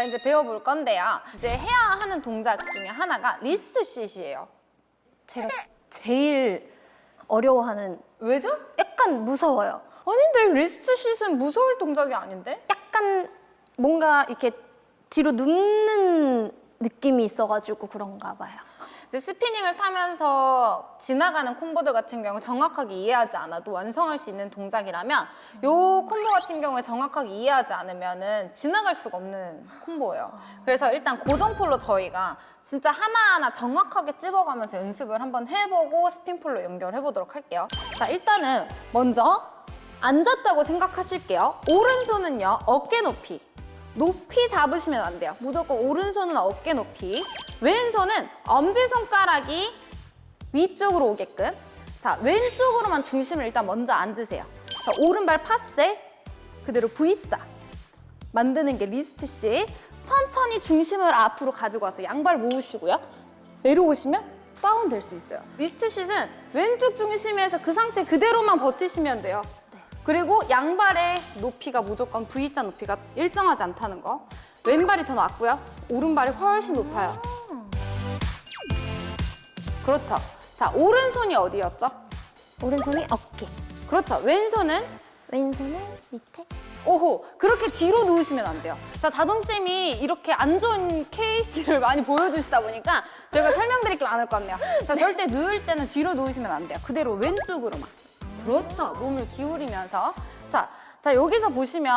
자, 이제 배워볼 건데요. 이제 해야 하는 동작 중에 하나가 리스트 쉿이에요. 제가 제일 어려워하는 왜죠? 약간 무서워요. 아닌데 리스트 쉿은 무서울 동작이 아닌데? 약간 뭔가 이렇게 뒤로 눕는 느낌이 있어가지고 그런가 봐요. 이제 스피닝을 타면서 지나가는 콤보들 같은 경우 정확하게 이해하지 않아도 완성할 수 있는 동작이라면 요 콤보 같은 경우에 정확하게 이해하지 않으면은 지나갈 수가 없는 콤보예요. 그래서 일단 고정폴로 저희가 진짜 하나하나 정확하게 찝어가면서 연습을 한번 해보고 스핀폴로 연결해 보도록 할게요. 자, 일단은 먼저 앉았다고 생각하실게요. 오른손은요, 어깨 높이. 높이 잡으시면 안 돼요. 무조건 오른손은 어깨 높이. 왼손은 엄지손가락이 위쪽으로 오게끔. 자, 왼쪽으로만 중심을 일단 먼저 앉으세요. 자, 오른발 파세. 그대로 V자. 만드는 게 리스트 씨. 천천히 중심을 앞으로 가지고 와서 양발 모으시고요. 내려오시면 다운 될 수 있어요. 리스트 씨는 왼쪽 중심에서 그 상태 그대로만 버티시면 돼요. 그리고 양발의 높이가 무조건 V자 높이가 일정하지 않다는 거. 왼발이 더 낮고요. 오른발이 훨씬 높아요. 그렇죠. 자, 오른손이 어디였죠? 오른손이 어깨, 그렇죠. 왼손은 왼손은 밑에. 오호 그렇게 뒤로 누우시면 안 돼요. 자 다정쌤이 이렇게 안 좋은 케이스를 많이 보여주시다 보니까 저희가 설명드릴 게 많을 것 같네요. 자 절대 누울 때는 뒤로 누우시면 안 돼요. 그대로 왼쪽으로만. 그렇죠. 몸을 기울이면서. 자. 자 여기서 보시면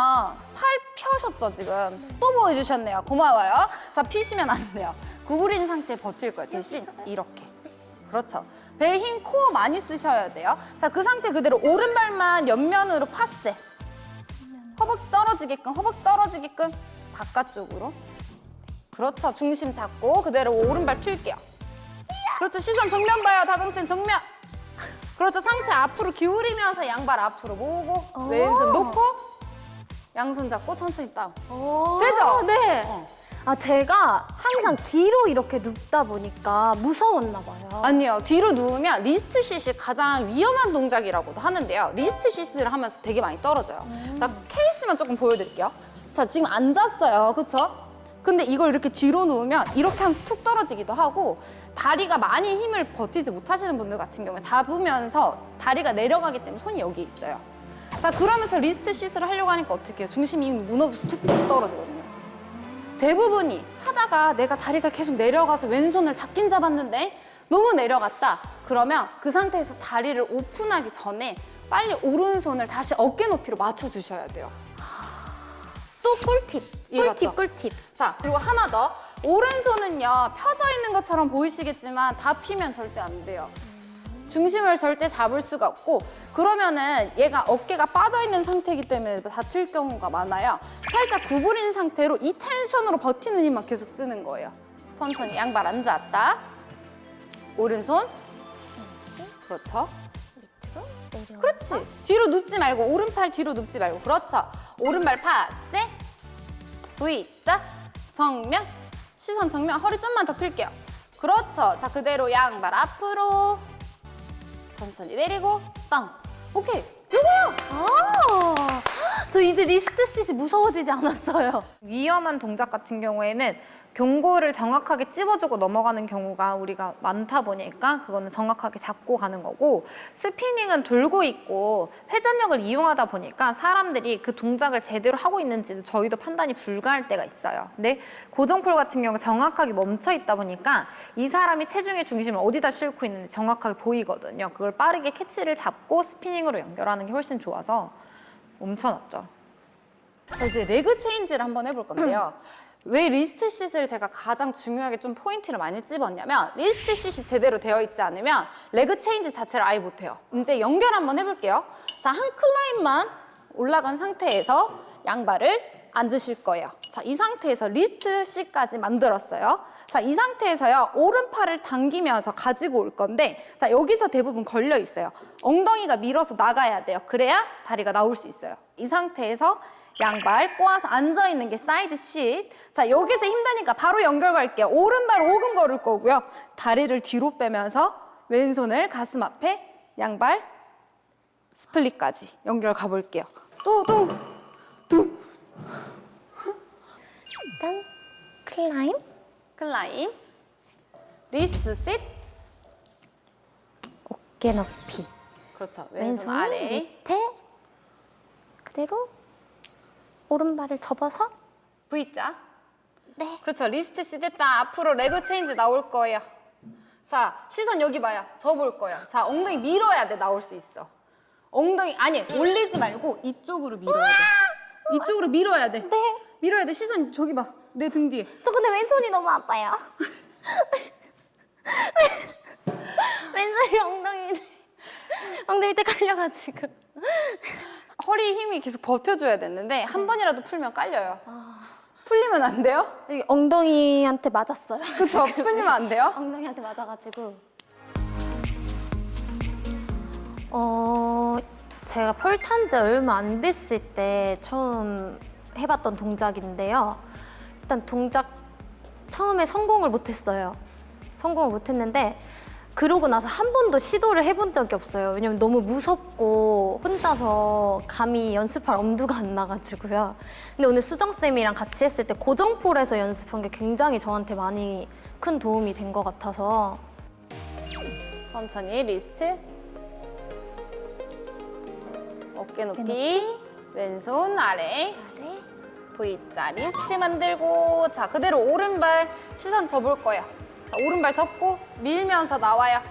팔 펴셨죠 지금? 또 보여주셨네요. 고마워요. 자 피시면 안 돼요. 구부린 상태에 버틸 거예요. 대신 이렇게. 그렇죠. 배에 힘 코어 많이 쓰셔야 돼요. 자 그 상태 그대로 오른발만 옆면으로 파세. 허벅지 떨어지게끔 허벅지 떨어지게끔 바깥쪽으로. 그렇죠. 중심 잡고 그대로 오른발 필게요. 그렇죠. 시선 정면 봐요. 다정쌤 정면 그렇죠 상체 앞으로 기울이면서 양발 앞으로 모으고 오. 왼손 놓고 양손 잡고 천천히 다운 오, 되죠? 네. 어. 아 제가 항상 뒤로 이렇게 눕다 보니까 무서웠나 봐요. 아니요 뒤로 누우면 리스트 쉿이 가장 위험한 동작이라고도 하는데요 리스트 쉿을 하면서 되게 많이 떨어져요 자 케이스만 조금 보여드릴게요 자 지금 앉았어요 그쵸? 근데 이걸 이렇게 뒤로 누우면 이렇게 하면서 툭 떨어지기도 하고 다리가 많이 힘을 버티지 못하시는 분들 같은 경우에 잡으면서 다리가 내려가기 때문에 손이 여기 있어요 자 그러면서 리스트 쉿을 하려고 하니까 어떻게 해요? 중심이 무너져서 툭 떨어지거든요 대부분이 하다가 내가 다리가 계속 내려가서 왼손을 잡긴 잡았는데 너무 내려갔다. 그러면 그 상태에서 다리를 오픈하기 전에 빨리 오른손을 다시 어깨 높이로 맞춰주셔야 돼요. 또 꿀팁? 꿀팁, 꿀팁. 자, 그리고 하나 더. 오른손은요, 펴져 있는 것처럼 보이시겠지만 다 피면 절대 안 돼요. 중심을 절대 잡을 수가 없고 그러면은 얘가 어깨가 빠져 있는 상태이기 때문에 다칠 경우가 많아요. 살짝 구부린 상태로 이 텐션으로 버티는 힘만 계속 쓰는 거예요. 천천히 양발 앉았다. 오른손. 그렇죠. 그렇지. 뒤로 눕지 말고 오른팔 뒤로 눕지 말고 그렇죠. 오른발 파세. V자 정면 시선 정면 허리 좀만 더 펼게요. 그렇죠. 자 그대로 양발 앞으로 천천히 내리고 땅. 오케이. 아, 저 이제 리스트 쉿이 무서워지지 않았어요. 위험한 동작 같은 경우에는 경고를 정확하게 찝어주고 넘어가는 경우가 우리가 많다 보니까 그거는 정확하게 잡고 가는 거고 스피닝은 돌고 있고 회전력을 이용하다 보니까 사람들이 그 동작을 제대로 하고 있는지 저희도 판단이 불가할 때가 있어요. 근데 고정폴 같은 경우 정확하게 멈춰 있다 보니까 이 사람이 체중의 중심을 어디다 싣고 있는지 정확하게 보이거든요. 그걸 빠르게 캐치를 잡고 스피닝으로 연결하는 게 훨씬 좋아서 멈춰놨죠. 자 이제 레그 체인지를 한번 해볼 건데요. 왜 리스트 쉿을 제가 가장 중요하게 좀 포인트를 많이 찝었냐면 리스트 쉿이 제대로 되어 있지 않으면 레그 체인지 자체를 아예 못해요. 이제 연결 한번 해볼게요. 자 한 클라인만 올라간 상태에서 양발을 앉으실 거예요. 자이 상태에서 리스트 쉿까지 만들었어요. 자이 상태에서요 오른팔을 당기면서 가지고 올 건데 자 여기서 대부분 걸려 있어요. 엉덩이가 밀어서 나가야 돼요. 그래야 다리가 나올 수 있어요. 이 상태에서 양발 꼬아서 앉아 있는 게 사이드 쉿. 자, 여기서 힘드니까 바로 연결 갈게요. 오른발 오금 걸을 거고요. 다리를 뒤로 빼면서 왼손을 가슴 앞에 양발 스플릿까지 연결 가볼게요. 뚜둥 둥 일단 클라임, 클라임, 리스트 sit. 어깨 높이, 그렇죠. 왼손, 왼손 아래. 밑에 그대로 오른발을 접어서 V자. 네. 그렇죠. 리스트 했다. 앞으로 레그 체인지 나올 거예요. 자, 시선 여기 봐요. 저볼 거예요. 자, 엉덩이 밀어야 돼. 나올 수 있어. 엉덩이 아니 올리지 말고 이쪽으로 밀어야 돼. 이쪽으로 밀어야 돼. 네. 밀어야 돼. 시선 저기 봐. 내 등 뒤에. 저 근데 왼손이 너무 아파요. 왼손이 엉덩이 엉덩이 때 깔려가지고. 허리 힘이 계속 버텨줘야 되는데 한 번이라도 풀면 깔려요. 풀리면 안 돼요? 여기 엉덩이한테 맞았어요. 그렇죠. 풀리면 안 돼요? 엉덩이한테 맞아가지고. 어, 제가 펄 탄 지 얼마 안 됐을 때 처음 해봤던 동작인데요. 일단 동작 처음에 성공을 못했어요. 성공을 못했는데 그러고 나서 한 번도 시도를 해본 적이 없어요. 왜냐면 너무 무섭고 혼자서 감히 연습할 엄두가 안 나가지고요. 근데 오늘 수정 쌤이랑 같이 했을 때 고정폴에서 연습한 게 굉장히 저한테 많이 큰 도움이 된 것 같아서 천천히 리스트. 어깨 높이. 높이. 왼손 아래. 아래 V자 리스트 만들고 자 그대로 오른발 시선 접을 거예요. 자 오른발 접고 밀면서 나와요.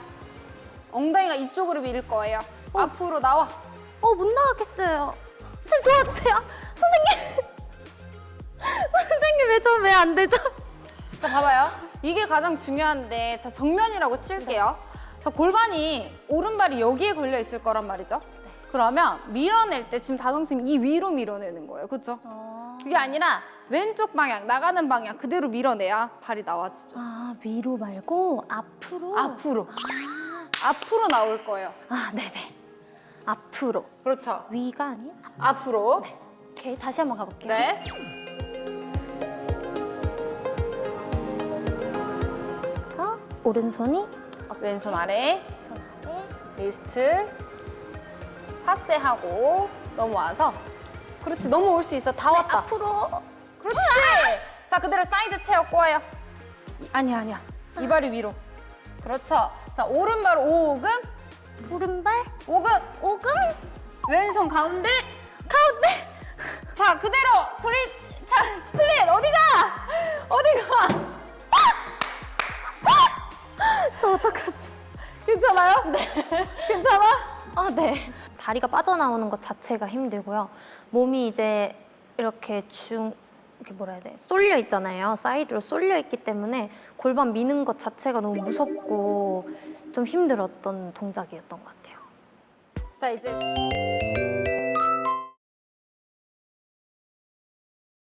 엉덩이가 이쪽으로 밀 거예요. 앞으로 나와. 어 못 나가겠어요. 선생님 도와주세요. 선생님. 선생님 왜 저 왜 안 되죠? 자 봐봐요. 이게 가장 중요한데 자 정면이라고 칠게요. 자 골반이 오른발이 여기에 걸려 있을 거란 말이죠. 그러면 밀어낼 때 지금 다정쌤 이 위로 밀어내는 거예요. 그렇죠? 그게 아니라 왼쪽 방향 나가는 방향 그대로 밀어내야 발이 나와지죠. 아 위로 말고 앞으로. 앞으로 앞으로 나올 거예요. 아 네네. 앞으로. 그렇죠. 위가 아니야? 앞으로. 오케이 다시 한번 가볼게요. 네. 그래서 오른손이 왼손 아래 손 아래. 리스트 파세하고 넘어와서 그렇지 넘어올 수 있어. 다 왔다. 앞으로. 그렇지. 자 그대로 사이드 체어 꼬아요. 이- 아니야 아니야. 이 발이 위로. 그렇죠. 자 오른발 오금. 오른발? 오금. 오금. 왼손 가운데. 가운데? 자 그대로 브리 자 스플릿 어디가? 어디가? 저 어떡하지? 괜찮아요? 네. 괜찮아? 아, 네. 다리가 빠져나오는 것 자체가 힘들고요. 몸이 이제 이렇게 중, 이렇게 뭐라 해야 돼? 쏠려 있잖아요. 사이드로 쏠려 있기 때문에 골반 미는 것 자체가 너무 무섭고 좀 힘들었던 동작이었던 것 같아요. 자 이제